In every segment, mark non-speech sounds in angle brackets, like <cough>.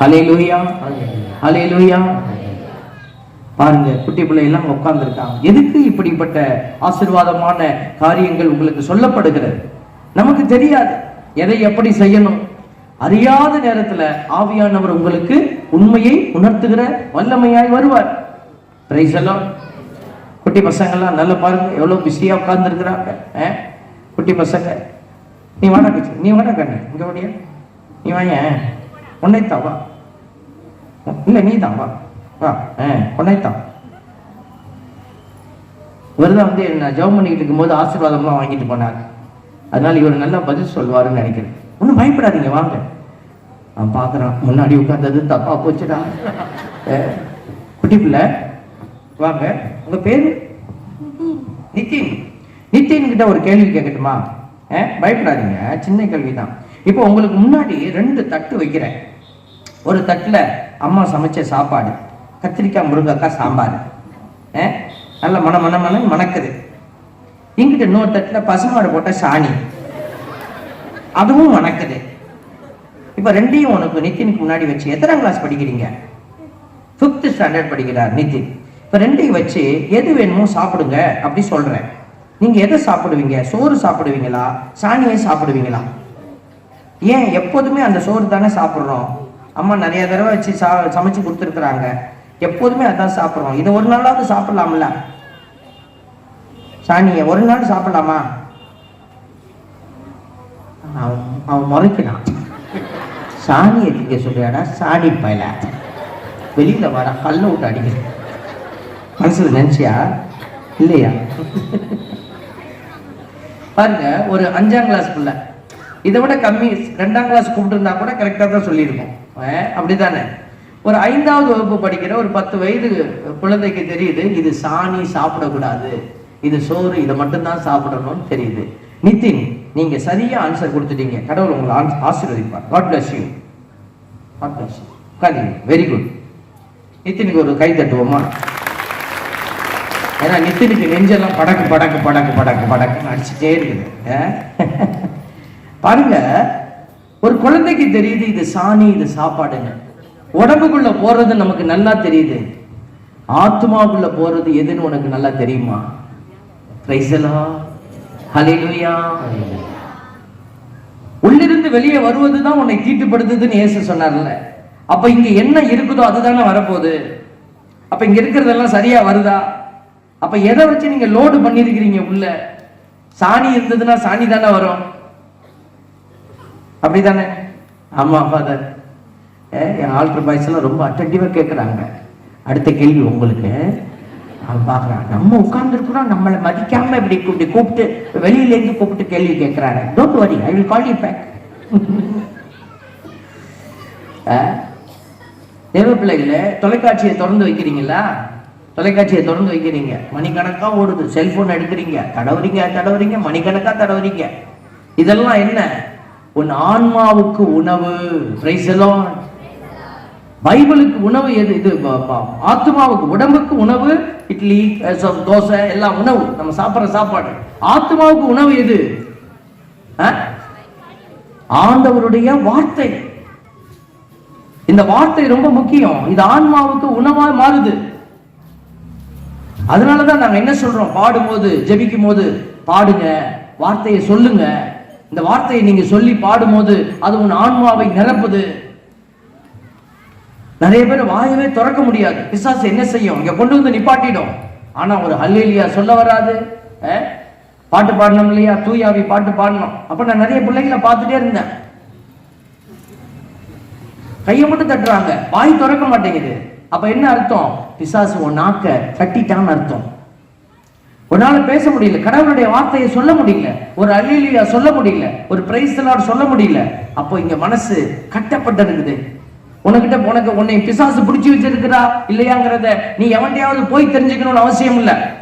ஹலே லூயா ஹலே லூயா பாருங்க குட்டி பிள்ளையெல்லாம் உட்கார்ந்துருக்காங்க. எதுக்கு இப்படிப்பட்ட ஆசீர்வாதமான காரியங்கள் உங்களுக்கு சொல்லப்படுகிறது? நமக்கு தெரியாது. எதை எப்படி செய்யணும்? அறியாத நேரத்துல ஆவியானவர் உங்களுக்கு உண்மையை உணர்த்துகிற வல்லமையாய் வருவார். பிரைஸ் எல்லாம் குட்டி பசங்கள்லாம் நல்லா பாருங்க எவ்வளவு பிஸியா உட்கார்ந்து இருக்கிறாங்க குட்டி பசங்க. நீ வாடா நீ வாடா கண்ணு. இங்க நீ வாயேன் உன்னைத்தான் வா. இல்ல நீ தான் வா. வா. உன்னைத்தான் இவர் தான் வந்து என்ன ஜெபம் பண்ணிக்கிட்டு இருக்கும்போது ஆசீர்வாதம்லாம் வாங்கிட்டு போனார். அதனால இவர் நல்லா பதில் சொல்வாருன்னு நினைக்கிறேன். ஒன்றும் பயப்படாதீங்க வாங்க. நான் பார்க்குறான் முன்னாடி உட்கார்ந்தது தப்பா போச்சுடா. அஹ், குட்டி பிள்ளை வாங்க. உங்க பேரு? நித்தின். நித்தின் கிட்ட ஒரு கேள்வி கேட்கட்டுமா? பயப்படாதீங்க சின்ன கேள்வி தான் இப்போ உங்களுக்கு முன்னாடி ரெண்டு தட்டு வைக்கிறேன். ஒரு தட்டில் அம்மா சமைச்ச சாப்பாடு கத்திரிக்காய் முருங்கக்காய் சாம்பார். நல்ல மன மன மன மணக்குது. இங்கிட்ட இன்னொரு தட்டில் பசுமாடு போட்ட சாணி. அதுவும் மணக்குது. இப்போ ரெண்டையும் உனக்கு நித்தினுக்கு முன்னாடி வச்சு எத்தனாம் கிளாஸ் படிக்கிறீங்க? ஃபிஃப்த் ஸ்டாண்டர்ட் படிக்கிறார் நிதின் இப்போ ரெண்டையும் வச்சு எது வேணுமோ சாப்பிடுங்க அப்படி சொல்கிறேன் நீங்கள் எதை சாப்பிடுவீங்க? சோறு சாப்பிடுவீங்களா? சாணியை சாப்பிடுவீங்களா? ஏன் எப்போதுமே அந்த சோறு தானே சாப்பிட்றோம்? அம்மா நிறைய தடவை வச்சு சா சமைச்சு கொடுத்துருக்குறாங்க. எப்போதுமே அதான் சாப்பிடுறோம். இதை ஒரு நாளாவது சாப்பிடலாம்ல? சாணியை ஒரு நாள் சாப்பிடலாமா? அவன் அவன் முறைக்கிறான். சாணி திங்க சொல்றியாடா சாணி பயல. வெளியில வர கல்ல விட்டு அடிக்கிறேன் மனசுல நினைச்சியா? இல்லையா? பாருங்க ஒரு அஞ்சாம் கிளாஸ் பிள்ளை. இதை விட கம்மி. ரெண்டாம் கிளாஸ் கூப்பிட்டுருந்தா கூட கரெக்டாக தான் சொல்லியிருக்கோம். அப்படிதானே ஒரு ஐந்தாவது வகுப்பு படிக்கிற ஒரு பத்து வயது குழந்தைக்கு தெரியுது இது சாணி சாப்பிடக்கூடாது. இது சோறு இதை மட்டும்தான் சாப்பிடணும்னு தெரியுது. நிதின் நீங்க சரியா ஆன்சர் கொடுத்துட்டீங்க. கடவுள் உங்களை ஆசீர்வதிப்பார். God bless you God bless you very good நிதினுக்கு ஒரு கை தட்டுவோமா? ஏன்னா நித்தினுக்கு நெஞ்செல்லாம் படக்கு படக்கு படக்கு படக்கு படக்குன்னு அடிச்சுட்டே இருக்குது. <laughs> பாருங்க ஒரு குழந்தைக்கு தெரியுது இது சாணி இது சாப்பாடுங்க உடம்புக்குள்ள போறது நமக்கு நல்லா தெரியுது. ஆத்மாவுக்குள்ள போறது எதுன்னு உனக்கு நல்லா தெரியுமா? உள்ளிருந்து வெளியே வருவதுதான் உன்னை தீட்டுப்படுத்துதுன்னு ஏச சொன்னார்ல. அப்ப இங்க என்ன இருக்குதோ அதுதானே வரப்போகுது. அப்ப இங்க இருக்கிறதெல்லாம் சரியா வருதா? அப்ப எதை வச்சு நீங்க லோடு பண்ணிருக்கிறீங்க உள்ள? சாணி இருந்ததுன்னா சாணி தானே வரும். அப்படிதானே? ஆமா ஃபாதர் என் ஆல்ட்ரு பாய்ஸ் எல்லாம் ரொம்ப அட்டன்டிவா கேட்குறாங்க அடுத்த கேள்வி உங்களுக்கு. அவன் பார்க்குறான் நம்ம உட்கார்ந்துருக்குறோம் நம்மளை மதிக்காம இப்படி இப்படி கூப்பிட்டு வெளியில இருந்து கூப்பிட்டு கேள்வி கேட்குறாங்க don't worry I will call you back தேவ பிள்ளைகளே தொலைக்காட்சியை திறந்து வைக்கிறீங்களா? தொலைக்காட்சியை திறந்து வைக்கிறீங்க. மணிக்கணக்காக ஓடுது. செல்போன் எடுக்கிறீங்க. தடவுறீங்க தடவுறீங்க மணிக்கணக்காக தடவுறீங்க. இதெல்லாம் என்ன? உன் ஆன்மாவுக்கு உணவு. பைபிளுக்கு உணவு எது? இது ஆத்மாவுக்கு உடம்புக்கு உணவு இட்லி தோசை எல்லாம் உணவு. நம்ம சாப்பிடுற சாப்பாடு. ஆத்மாவுக்கு உணவு எது? ஆண்டவருடைய வார்த்தை. இந்த வார்த்தை ரொம்ப முக்கியம். இது ஆன்மாவுக்கு உணவா மாறுது. அதனாலதான் நாங்க என்ன சொல்றோம்? பாடும்போது ஜெபிக்கும் போது பாடுங்க. வார்த்தையை சொல்லுங்க. இந்த வார்த்தையை நீங்க சொல்லி பாடும்போது அது உன் ஆன்மாவை நிரப்புது. நிறைய பேர் வாயவே திறக்க முடியாது. பிசாசு என்ன செய்யும்? இங்க கொண்டு வந்து நிப்பாட்டிடும். ஆனா ஒரு ஹல்லேலியா சொல்ல வராது. பாட்டு பாடணும் இல்லையா? தூயாவி பாட்டு பாடணும். அப்ப நான் நிறைய பிள்ளைகளை பார்த்துட்டே இருந்தேன். கையை மட்டும் தட்டுறாங்க. வாய் திறக்க மாட்டேங்குது. அப்ப என்ன அர்த்தம்? பிசாசு உன் நாக்க கட்டிட்டான்னு அர்த்தம். உன்னால பேச முடியல. கடவுளுடைய வார்த்தையை சொல்ல முடியல. ஒரு அல்லிலியா சொல்ல முடியல. ஒரு பிரைஸ் சொல்ல முடியல. அப்போ இங்க மனசு கட்டப்பட்டிருக்குது உனக்கிட்ட உனக்கு உன்னை பிசாசு பிடிச்சி வச்சிருக்கிறா இல்லையாங்கிறத நீ எவன்டையாவது போய் தெரிஞ்சுக்கணும்னு அவசியம் இல்ல.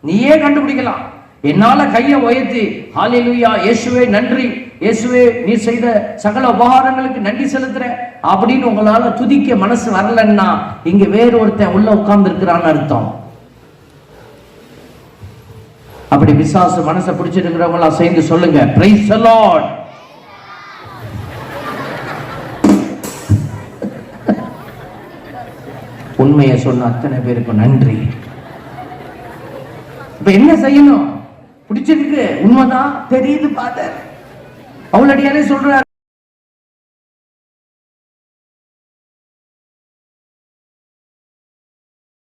நீயே கண்டுபிடிக்கலாம். என்னால கையை உயர்த்தி ஹாலிலுயா இயேசுவே நன்றி. இயேசுவே நீ செய்த சகல உபகாரங்களுக்கு நன்றி செலுத்துற. அப்படின்னு உங்களால துதிக்க மனசு வரலன்னா இங்க வேற ஒருத்தன் உள்ள உட்கார்ந்து இருக்கிறான்னு அர்த்தம். அப்படி விசுவாச மனசை பிடிச்சிருக்கிறவங்களா சேர்ந்து சொல்லுங்க. பிரைஸ் லார்ட் உண்மையை சொன்ன அத்தனை பேருக்கும் நன்றி. இப்ப என்ன செய்யணும்? பிடிச்சிருக்கு. உண்மைதான் தெரியுது பாத்த அவளடியாலே சொல்றாரு.